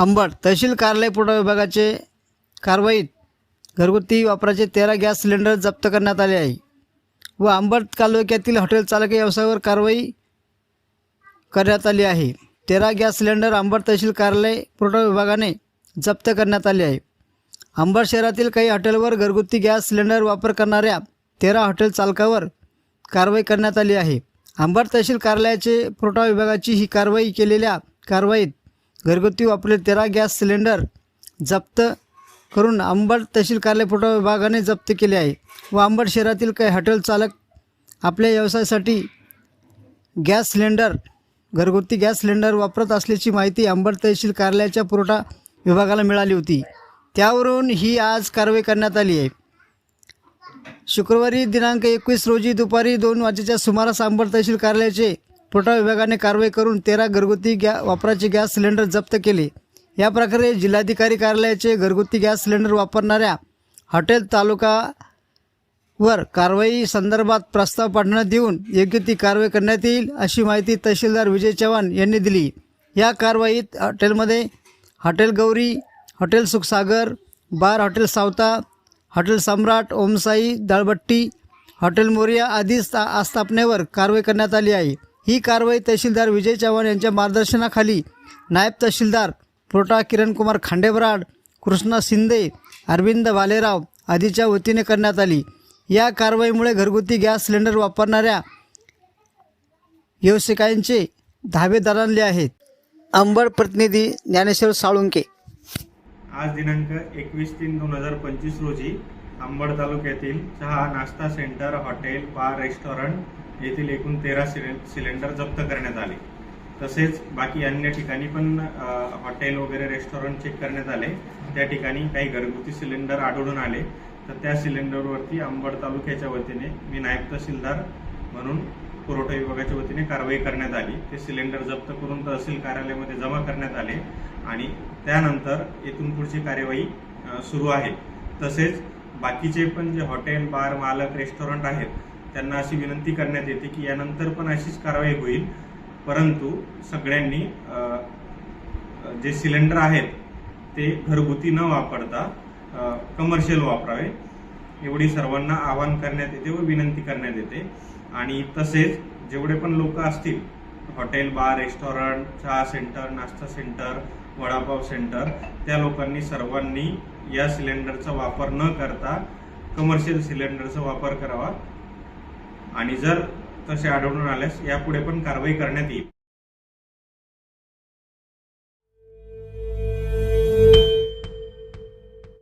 अंबड तहसील कार्यालय पुरवठा विभागाचे कारवाईत घरगुती वापराचे तेरा गॅस सिलेंडर जप्त करण्यात आले आहे व अंबड तालुक्यातील हॉटेल चालक व्यवसायावर कारवाई करण्यात आली आहे. तेरा गॅस सिलेंडर अंबड तहसील कार्यालय पुरवठा विभागाने जप्त करण्यात आले आहे. अंबड शहरातील काही हॉटेलवर घरगुती गॅस सिलेंडर वापर करणाऱ्या तेरा हॉटेल चालकावर कारवाई करण्यात आली आहे. अंबड तहसील कार्यालयाचे पुरवठा विभागाची ही कारवाई केलेल्या कारवाईत घरगुती वापरले तेरा गॅस सिलेंडर जप्त करून अंबड तहसील कार्यालय पुरवठा विभागाने जप्त केले आहे. व अंबड शहरातील काही हॉटेल चालक आपल्या व्यवसायासाठी गॅस सिलेंडर घरगुती गॅस सिलेंडर वापरत असल्याची माहिती अंबड तहसील कार्यालयाच्या पुरवठा विभागाला मिळाली होती. त्यावरून ही आज कारवाई करण्यात आली आहे. शुक्रवारी दिनांक एकवीस रोजी दुपारी दोन वाजेच्या सुमारास अंबड तहसील कार्यालयाचे पुरवठा विभागाने कारवाई करून तेरा घरगुती गॅ वापराचे गॅस सिलेंडर जप्त केले. या प्रकारे जिल्हाधिकारी कार्यालयाचे घरगुती गॅस सिलेंडर वापरणाऱ्या हॉटेल तालुका वर कारवाई संदर्भात प्रस्ताव पाठवण्यात देऊन योग्य ती कारवाई करण्यात येईल अशी माहिती तहसीलदार विजय चव्हाण यांनी दिली. या कारवाईत हॉटेलमध्ये hotel Gauri hotel Sukhsagar bar hotel Savta hotel Samrat Omsai दाळबट्टी hotel Moriya आदी स्था आस्थापनेवर कारवाई करण्यात आली आहे. ही कारवाई तहसीलदार विजय चव्हाण यांच्या मार्गदर्शनाखाली नायब तहसीलदार पुरवठा किरणकुमार खांडेबराड कृष्णा शिंदे अरविंद भालेराव आदीच्या वतीने करण्यात आली. या कारवाईमुळे घरगुती गॅस सिलेंडर वापरणाऱ्या व्यावसायिकांचे धाबे दरानले आहेत. अंबड प्रतिनिधी ज्ञानेश्वर साळुंके. आज दिनांक एकवीस तीन दोन हजार पंचवीस रोजी अंबड तालुक्यातील चहा नाश्ता सेंटर हॉटेल बार रेस्टॉरंट येथील एकूण तेरा सिलें सिलेंडर जप्त करण्यात आले. तसेच बाकी अन्य ठिकाणी पण हॉटेल वगैरे रेस्टॉरंट चेक करण्यात आले. त्या ठिकाणी काही घरगुती सिलेंडर आढळून आले. तर त्या सिलेंडरवरती अंबड तालुक्याच्या वतीने मी नायब तहसीलदार म्हणून पुरवठा विभागाच्या वतीने कारवाई करण्यात आली. ते सिलेंडर जप्त करून तहसील कार्यालयामध्ये जमा करण्यात आले आणि त्यानंतर येथून पुढची कार्यवाही सुरू आहे. तसेच बाकीचे पण जे हॉटेल बार मालक रेस्टॉरंट आहेत त्यांना अशी विनंती करण्यात येते की यानंतर पण अशीच कारवाई होईल. परंतु सगळ्यांनी जे सिलेंडर आहेत ते घरगुती न वापरता कमर्शियल वापरावे. एवढी सर्वांना आवाहन करण्यात येते व विनंती करण्यात येते. आणि तसेच जेवढे पण लोक असतील हॉटेल बार रेस्टॉरंट चहा सेंटर नाश्ता सेंटर वडापाव सेंटर त्या लोकांनी सर्वांनी या सिलेंडरचा वापर न करता कमर्शियल सिलेंडरचा वापर करावा. आणि जर तसे आढळून आल्यास यापुढे पण कारवाई करण्यात येईल.